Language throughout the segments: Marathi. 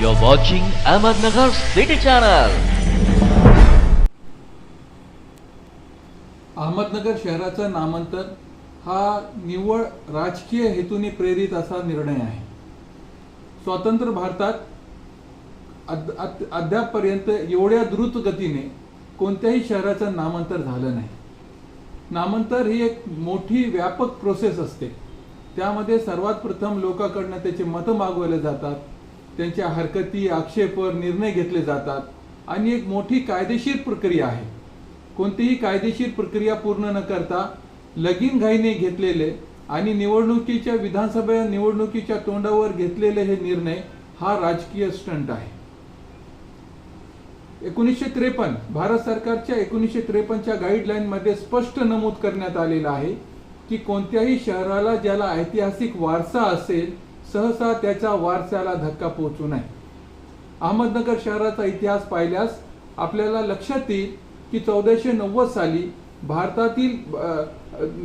You're watching Ahmednagar City Channel. Ahmednagar शहराचं नामांतर हा निव्वळ राजकीय हेतूने प्रेरित असा निर्णय आहे. स्वतंत्र भारतात अद्यापपर्यंत एवढ्या द्रुत गतीने कोणत्याही शहराचं नामांतर झालं नाही. नामांतर ही एक मोठी व्यापक प्रोसेस असते. त्यामध्ये सर्वात प्रथम लोकांकडनं त्याचे मतं मागवले जातात. त्यांच्या हरकती आक्षेपवर निर्णय घेतले जातात आणि एक मोठी कायदेशीर प्रक्रिया आहे. कोणतीही कायदेशीर प्रक्रिया पूर्ण न करता लगीन घाईने घेतलेले आणि निवडणुकीच्या विधानसभा निवडणुकीच्या तोंडावर घेतलेले हे निर्णय हा राजकीय स्टंट आहे. एकोणीसशे त्रेपन्न भारत सरकारच्या एकोणीसशे त्रेपन्नच्या गाईडलाईन मध्ये स्पष्ट नमूद करण्यात आलेलं आहे की कोणत्याही शहराला ज्याला ऐतिहासिक वारसा असेल सहसा त्याच्या वारसाला धक्का पोहोचू नये. अहमदनगर शहराचा इतिहास पाहिल्यास आपल्याला लक्षात येईल की चौदाशे नव्वद साली भारतातील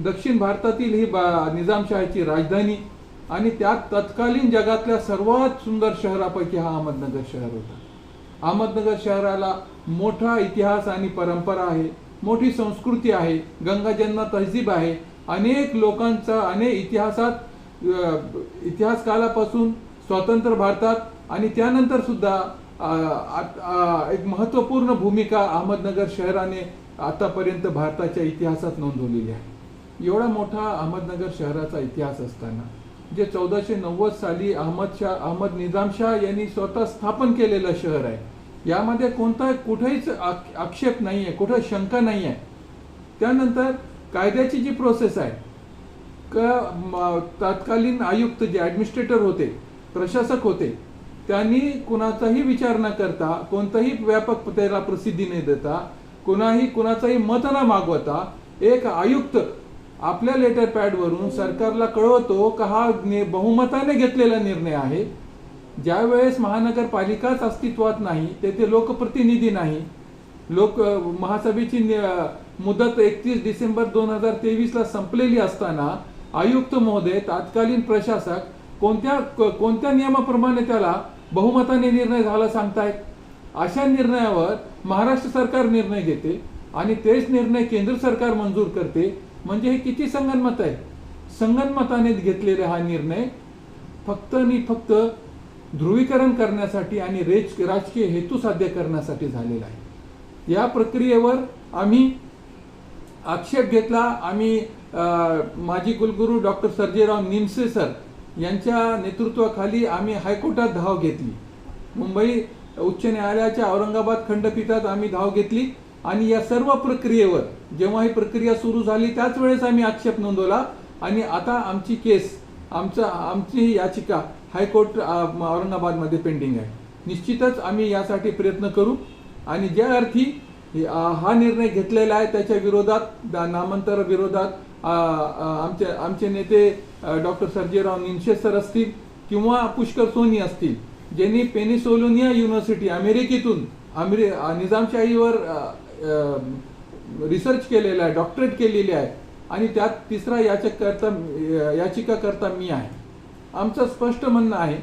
दक्षिण भारतातील ही निजामशाहीची राजधानी आणि त्यात तत्कालीन जगातल्या सर्वात सुंदर शहरापैकी हा अहमदनगर शहर होता. अहमदनगर शहराला मोठा इतिहास आणि परंपरा आहे मोठी संस्कृती आहे गंगाजन्म तहजीब आहे अनेक लोकांचा अनेक इतिहासात इतिहास कालापासून स्वातंत्र्य भारतात आणि त्यानंतर सुद्धा एक महत्त्वपूर्ण भूमिका अहमदनगर शहराने आतापर्यंत भारताच्या इतिहासात नोंदवलेली आहे. एवढा मोठा अहमदनगर शहराचा इतिहास असताना जे चौदाशे नव्वद साली अहमद शाह अहमद निजामशाह यांनी स्वतः स्थापन केलेलं शहर आहे. यामध्ये कोणता कुठेहीच आक्षेप नाही आहे कुठं शंका नाही आहे त्यानंतर कायद्याची जी प्रोसेस आहे तत्कालीन आयुक्त जे ॲडमिनिस्ट्रेटर होते प्रशासक होते त्यांनी कुणाचाही विचार न करता कोणताही व्यापक त्याला प्रसिद्धी न देता कुणाही कुणाचाही मत न मागवता एक आयुक्त आपल्या लेटर पॅडवरून सरकारला कळवतो का हा बहुमताने घेतलेला निर्णय आहे. ज्या वेळेस महानगरपालिकाच अस्तित्वात नाही तेथे लोकप्रतिनिधी नाही लोक महासभेची मुदत एकतीस डिसेंबर दोन हजार तेवीस ला संपलेली असताना आयुक्त महोदय तत्कालीन प्रशासक कोणत्या कोणत्या नियमाप्रमाणे त्याला बहुमताने निर्णय झाला सांगतायत? अशा निर्णयावर महाराष्ट्र सरकार निर्णय घेते आणि तेच निर्णय केंद्र सरकार मंजूर करते. म्हणजे हे किती संगनमत आहे? संगनमताने घेतलेला हा निर्णय फक्त आणि फक्त ध्रुवीकरण करण्यासाठी आणि रेज राजकीय हेतू साध्य करण्यासाठी झालेला आहे. या प्रक्रियेवर आम्ही आक्षेप घेतला. आम्ही माजी कुलगुरू डॉक्टर सर्जेराव निमसे सर यांच्या नेतृत्वाखाली आम्ही हायकोर्टात धाव घेतली. मुंबई उच्च न्यायालयाच्या औरंगाबाद खंडपीठात आम्ही धाव घेतली आणि या सर्व प्रक्रियेवर जेव्हा ही प्रक्रिया सुरू झाली त्याच वेळेस आम्ही आक्षेप नोंदवला आणि आता आमची केस आमचा आमची ही याचिका हायकोर्ट औरंगाबादमध्ये पेंडिंग आहे. निश्चितच आम्ही यासाठी प्रयत्न करू आणि ज्या अर्थी हा निर्णय घेतलेला आहे त्याच्या विरोधात नामांतर विरोधात आमचे आमचे नेते डॉक्टर सर्जेराव निनशे सर असतील किंवा पुष्कर सोनी असतील ज्यांनी पेनिसोलोनिया युनिव्हर्सिटी अमेरिकेतून अमेरि निजामशाहीवर रिसर्च केलेला आहे डॉक्टरेट केलेली आहे आणि त्यात तिसरा याचकर्ता याचिकाकर्ता मी आहे. आमचं स्पष्ट म्हणणं आहे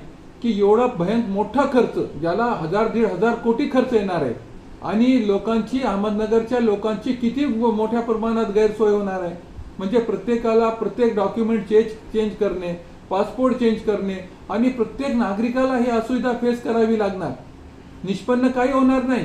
की एवढा भयंक मोठा खर्च ज्याला हजार दीड हजार कोटी खर्च येणार आहे आणि लोकांची अहमदनगरच्या लोकांची किती मोठ्या प्रमाणात गैरसोय होणार आहे. म्हणजे प्रत्येकाला प्रत्येक डॉक्युमेंट चेंज चेंज करणे पासपोर्ट चेंज करणे आणि प्रत्येक नागरिकाला ही असुविधा फेस करावी लागणार. निष्पन्न काही होणार नाही.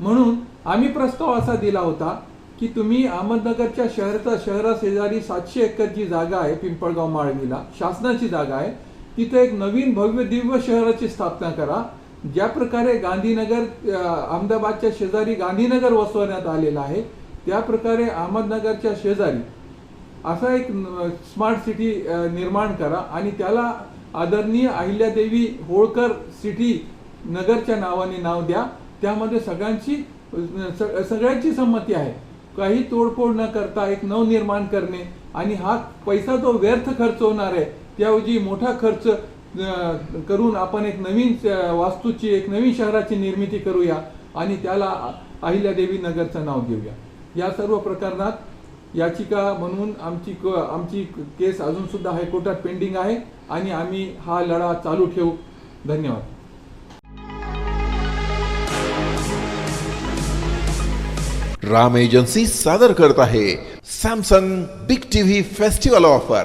म्हणून आम्ही प्रस्ताव असा दिला होता की तुम्ही अहमदनगरच्या शहराचा शहरा शेजारी सातशे एकर जी जागा आहे पिंपळगाव माळवीला शासनाची जागा आहे तिथे एक नवीन भव्य दिव्य शहराची स्थापना करा. ज्या प्रकारे गांधीनगर अहमदाबादच्या शेजारी गांधीनगर वसवण्यात आलेलं आहे त्या प्रकारे अहमदनगरच्या शेजारी असा एक स्मार्ट सिटी निर्माण करा आणि त्याला आदरणीय अहिल्यादेवी होळकर सिटी नगरच्या नावाने नाव द्या. त्यामध्ये सगळ्यांची सगळ्यांची संमती आहे. काही तोडफोड न करता एक नवनिर्माण करणे आणि हा पैसा जो व्यर्थ खर्च होणार आहे त्याऐवजी मोठा खर्च करून आपण एक नवीन वास्तूची एक नवीन शहराची निर्मिती करूया आणि त्याला अहिल्यादेवी नगरचं नाव देऊया. या सर्व प्रकरणात याचिका म्हणून आमची क आमची केस अजूनसुद्धा हायकोर्टात पेंडिंग आहे आणि आम्ही हा लढा चालू ठेवू. धन्यवाद. राम एजन्सी सादर करत आहे Samsung big TV festival offer.